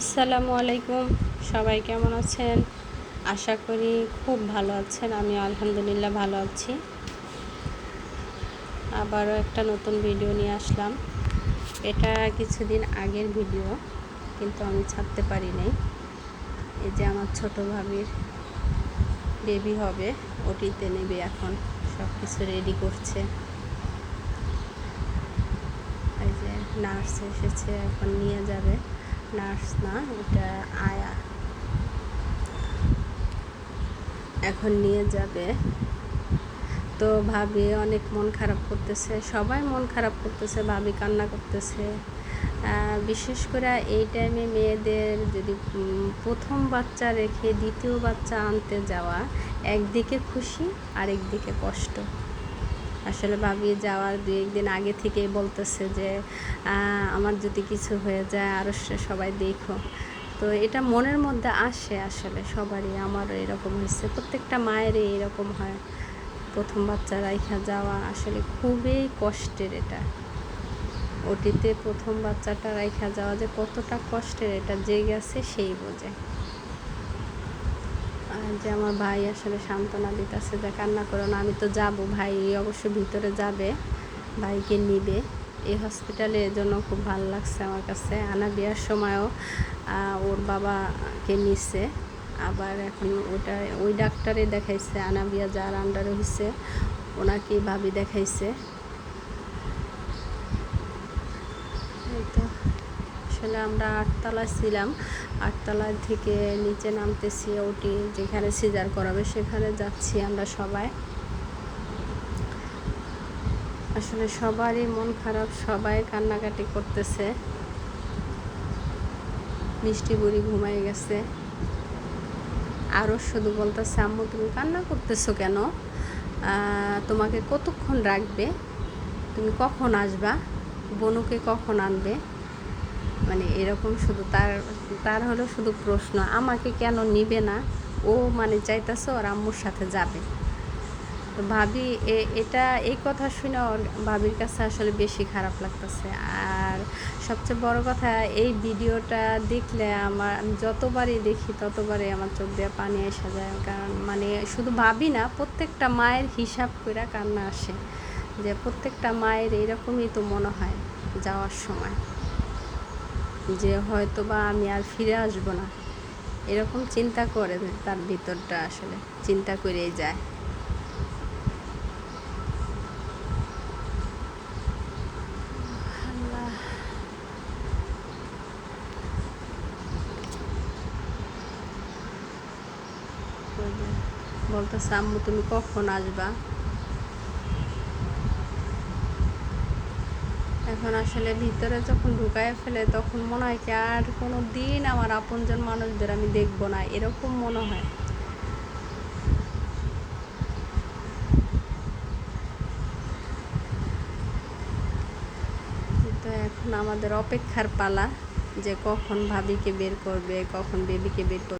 আসসালামু আলাইকুম। সবাই কেমন আছেন? আশা করি খুব ভালো আছেন। আমি আলহামদুলিল্লাহ ভালো আছি। আবারও একটা নতুন ভিডিও নিয়ে আসলাম। এটা কিছুদিন আগের ভিডিও, কিন্তু আমি ছাড়তে পারি নাই এই যে আমার ছোট ভাবির বেবি হবে, ওটিতে নেবে এখন সব কিছু রেডি করছে। এই যে নার্স এসেছে, এখন নিয়ে যাবে। নার্স না, এটা আয়া। এখন নিয়ে যাবে। তো ভাবি অনেক মন খারাপ করতেছে, সবাই মন খারাপ করতেছে, ভাবি কান্না করতেছে। বিশেষ করে এই টাইমে মেয়েদের যদি প্রথম বাচ্চা রেখে দ্বিতীয় বাচ্চা আনতে যাওয়া, একদিকে খুশি, আরেকদিকে কষ্ট। আসলে ভাবি যাওয়ার দু একদিন আগে থেকেই বলতেছে যে আমার যদি কিছু হয়ে যায় আরও সবাই দেখো। তো এটা মনের মধ্যে আসে আসলে, সবারই আমারও এরকম হয়েছে। প্রত্যেকটা মায়েরই এরকম হয়। প্রথম বাচ্চা রাইখা যাওয়া আসলে খুবই কষ্টের এটা। ওটিতে প্রথম বাচ্চাটা রাইখা যাওয়া যে কতটা কষ্টের এটা যে গেছে সেই বোঝে। যে আমার ভাই আসলে সান্ত্বনা দিতেছে যে, কান্না করো না, আমি তো যাব ভাই অবশ্য ভিতরে যাবে, ভাইকে নিবে। এই হসপিটালে জন্য খুব ভালো লাগছে আমার কাছে। আনা বিয়ার সময়ও ওর বাবাকে নিছে, আবার এখন ওটা, ওই ডাক্তারে দেখাইছে, আনা বিয়া যার আন্ডারে হয়েছে ওনাকে ভাবি দেখাইছে। আসলে আমরা আটতলা ছিলাম। আটতলা থেকে নিচে নামতেছি ওটি যেখানে সিজার করাবে সেখানে যাচ্ছি আমরা সবাই। আসলে সবারই মন খারাপ, সবাই কান্নাকাটি করতেছে। মিষ্টি বুড়ি ঘুমাই গেছে। আরও শুধু বলতেছে, আম্মু, তুমি কান্না করতেছো কেন? তোমাকে কতক্ষণ রাখবে? তুমি কখন আসবা? বনুকে কখন আনবে? মানে এরকম শুধু তার তার হলো শুধু প্রশ্ন, আমাকে কেন নিবে না? ও মানে চাইতেছে ওর আম্মুর সাথে যাবে। তো ভাবি এটা, এই কথা শুনে ওর ভাবির কাছে আসলে বেশি খারাপ লাগতেছে। আর সবচেয়ে বড় কথা, এই ভিডিওটা দেখলে আমার, আমি যতবারই দেখি ততবারই আমার চোখ দিয়ে পানি এসে যায়। কারণ মানে শুধু ভাবি না, প্রত্যেকটা মায়ের হিসাব করে কান্না আসে। যে প্রত্যেকটা মায়ের এইরকমই তো মনে হয় যাওয়ার সময়। যে হয়তো বা আমি আর ফিরে আসব না। এরকম চিন্তা করে তার ভিতরটা আসলে চিন্তা করেই যায়। বলতেছে, আম্মু, তুমি কখন আসবা? এখন আসলে ভিতরে যখন ঢুকায় ফেলে, তখন মনে হয় কি আর কোনো দিন আমার আপনজন মানুষদের আমি দেখব না, এরকম মনে হয়। এখন আমাদের অপেক্ষার পালা, যে কখন ভাবিকে বের করবে, কখন বেবিকে বের করবে